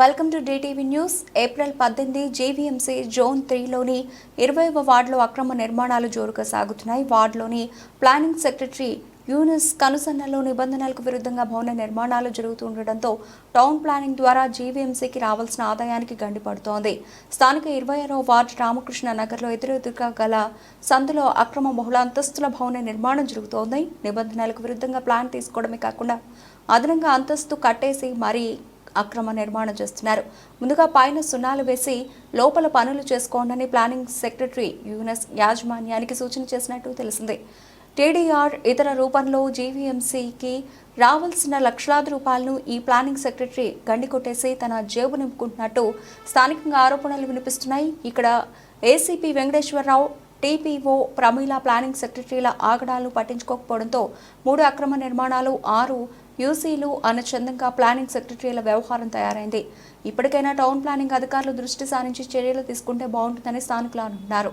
Welcome to DTV news April పద్దెనిమిది GVMC zone త్రీలోని ఇరవైవ వార్డులో అక్రమ నిర్మాణాలు జోరుగా సాగుతున్నాయి. వార్డులోని ప్లానింగ్ సెక్రటరీ యూనిస్ కనుసన్నలో నిబంధనలకు విరుద్ధంగా భవన నిర్మాణాలు జరుగుతుండటంతో టౌన్ ప్లానింగ్ ద్వారా జీవీఎంసీకి రావాల్సిన ఆదాయానికి గండిపడుతోంది స్థానిక ఇరవై ఆరో వార్డు రామకృష్ణ నగర్లో ఎదురెదురుగా గల సందులో అక్రమ బహుళ అంతస్తుల భవన నిర్మాణం జరుగుతోంది. నిబంధనలకు విరుద్ధంగా ప్లాన్ తీసుకోవడమే కాకుండా అదనంగా అంతస్తు కట్టేసి మరీ అక్రమ నిర్మాణం చేస్తున్నారు. ముందుగా పైన సున్నాలు వేసి లోపల పనులు చేసుకోండి ప్లానింగ్ సెక్రటరీ యూనస్ యాజమాన్యానికి సూచన చేసినట్టు తెలిసింది. టీడీఆర్ ఇతర రూపంలో జీవీఎంసీకి రావాల్సిన లక్షలాది రూపాయలను ఈ ప్లానింగ్ సెక్రటరీ గండి కొట్టేసి తన జేబు నింపుకుంటున్నట్టు స్థానికంగా ఆరోపణలు వినిపిస్తున్నాయి. ఇక్కడ ACP Venkateswararao TPO Pramila planning సెక్రటరీల ఆగడాలు పట్టించుకోకపోవడంతో మూడు అక్రమ నిర్మాణాలు ఆరు యూసీలు అనుచందంగా ప్లానింగ్ సెక్రటరీల వ్యవహారం తయారైంది. ఇప్పటికైనా టౌన్ ప్లానింగ్ అధికారులు దృష్టి సారించి చర్యలు తీసుకుంటే బాగుంటుందని స్థానికులు అంటున్నారు